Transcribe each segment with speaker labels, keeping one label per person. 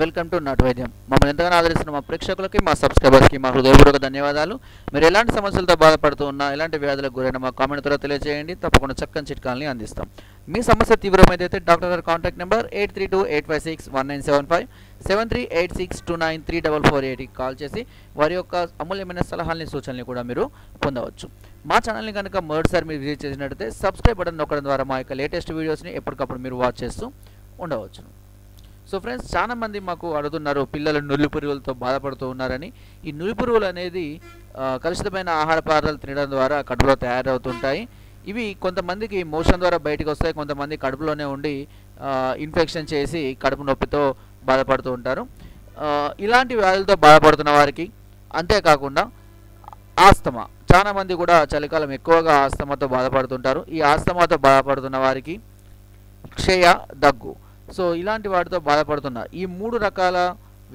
Speaker 1: Welcome to నాటు వైద్యం మమ్మల్ని ఎంతగానో ఆదరిస్తున్న మా ప్రేక్షకులకి మా సబ్స్క్రైబర్స్కి మా హృదయపూర్వక ధన్యవాదాలు. మీరు ఎలాంటి సమస్యలతో బాధపడుతూ ఉన్నా ఎలాంటి వ్యాధులకు గురైన మా కామెంట్ ద్వారా తెలియజేయండి. తప్పకుండా చక్కని చిట్కాలని అందిస్తాం. మీ సమస్య తీవ్రమైతే డాక్టర్ గారి contact number eight three two eight five six one nine seven five seven three eight six two nine three double four ఎయిట్కి కాల్ చేసి వారి యొక్క అమూల్యమైన సలహాలని సూచనలు కూడా మీరు పొందవచ్చు. మా ఛానల్ని కనుక మొదటిసారి మీరు విజిట్ చేసినట్టయితే సబ్స్క్రైబ్ బటన్ నొక్కడం ద్వారా మా యొక్క లేటెస్ట్ వీడియోస్ని ఎప్పటికప్పుడు మీరు వాచ్ చేస్తూ ఉండవచ్చు. సో ఫ్రెండ్స్ చాలా మంది మాకు అడుగుతున్నారు పిల్లలు నులి పురుగులతో బాధపడుతూ ఉన్నారని. ఈ నులి పురుగులు అనేది కలుషితమైన ఆహార పదార్థాలు తినడం ద్వారా కడుపులో తయారవుతుంటాయి. ఇవి కొంతమందికి మోషన్ ద్వారా బయటకు వస్తాయి కొంతమంది కడుపులోనే ఉండి ఇన్ఫెక్షన్ చేసి కడుపు నొప్పితో బాధపడుతూ ఉంటారు. ఇలాంటి వ్యాధులతో బాధపడుతున్న వారికి అంతేకాకుండా ఆస్తమా. చాలా మంది కూడా చలికాలం ఎక్కువగా ఆస్తమాతో బాధపడుతుంటారు. ఈ ఆస్తమాతో బాధపడుతున్న వారికి క్షయ దగ్గు. సో ఇలాంటి వాటితో బాధపడుతున్న ఈ మూడు రకాల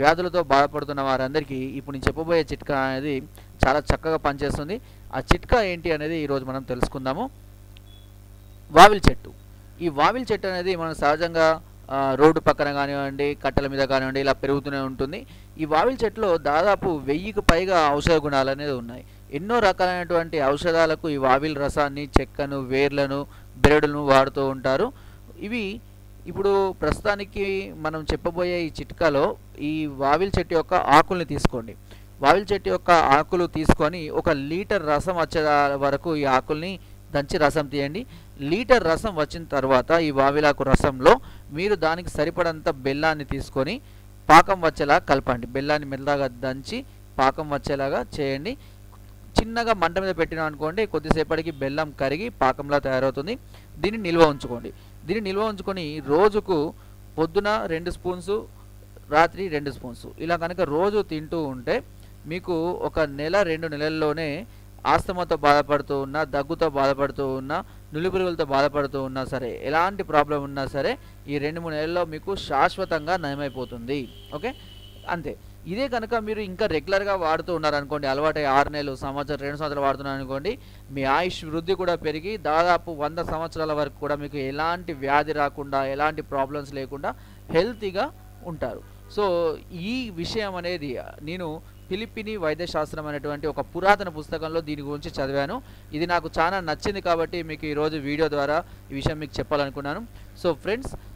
Speaker 1: వ్యాధులతో బాధపడుతున్న వారందరికీ ఇప్పుడు నేను చెప్పబోయే చిట్కా అనేది చాలా చక్కగా పనిచేస్తుంది. ఆ చిట్కా ఏంటి అనేది ఈరోజు మనం తెలుసుకుందాము. వావిల్ చెట్టు. ఈ వావిల్ చెట్టు అనేది మనం సహజంగా రోడ్డు పక్కన కానివ్వండి కట్టెల మీద కానివ్వండి ఇలా పెరుగుతూనే ఉంటుంది. ఈ వావిల్ చెట్టులో దాదాపు వెయ్యికి పైగా ఔషధ గుణాలు అనేది ఉన్నాయి. ఎన్నో రకాలైనటువంటి ఔషధాలకు ఈ వావిల్ రసాన్ని చెక్కను వేర్లను బెరడులను వాడుతూ ఉంటారు. ఇవి ఇప్పుడు ప్రస్తుతానికి మనం చెప్పబోయే ఈ చిట్కాలో ఈ వావిల్ చెట్టు యొక్క ఆకుల్ని తీసుకోండి. వావిల్ చెట్టు యొక్క ఆకులు తీసుకొని ఒక లీటర్ రసం వచ్చే వరకు ఈ ఆకుల్ని దంచి రసం తీయండి. లీటర్ రసం వచ్చిన తర్వాత ఈ వావిలాకు రసంలో మీరు దానికి సరిపడంత బెల్లాన్ని తీసుకొని పాకం వచ్చేలా కలపండి. బెల్లాన్ని మెల్లగా దంచి పాకం వచ్చేలాగా చేయండి. చిన్నగా మంట మీద పెట్టినాం అనుకోండి కొద్దిసేపటికి బెల్లం కరిగి పాకంలా తయారవుతుంది. దీన్ని నిల్వ ఉంచుకోండి. దీన్ని నిల్వ ఉంచుకొని రోజుకు పొద్దున రెండు స్పూన్స్ రాత్రి రెండు స్పూన్స్. ఇలా కనుక రోజు తింటూ ఉంటే మీకు ఒక నెల రెండు నెలల్లోనే ఆస్తమాతో బాధపడుతూ ఉన్నా దగ్గుతో బాధపడుతూ ఉన్నా నులిపురుగులతో బాధపడుతూ ఉన్నా సరే ఎలాంటి ప్రాబ్లం ఉన్నా సరే ఈ రెండు మూడు నెలల్లో మీకు శాశ్వతంగా నయమైపోతుంది. ఓకే? అంతే. ఇదే కనుక మీరు ఇంకా రెగ్యులర్గా వాడుతూ ఉన్నారనుకోండి అలవాటు ఆరు నెలలు సంవత్సరం రెండు సంవత్సరాలు వాడుతున్నారు అనుకోండి మీ ఆయుష్ వృద్ధి కూడా పెరిగి దాదాపు వంద సంవత్సరాల వరకు కూడా మీకు ఎలాంటి వ్యాధి రాకుండా ఎలాంటి ప్రాబ్లమ్స్ లేకుండా హెల్తీగా ఉంటారు. సో ఈ విషయం అనేది నేను ఫిలిపిని వైద్యశాస్త్రం అనేటువంటి ఒక పురాతన పుస్తకంలో దీని గురించి చదివాను. ఇది నాకు చాలా నచ్చింది కాబట్టి మీకు ఈరోజు వీడియో ద్వారా ఈ విషయం మీకు చెప్పాలనుకున్నాను. So friends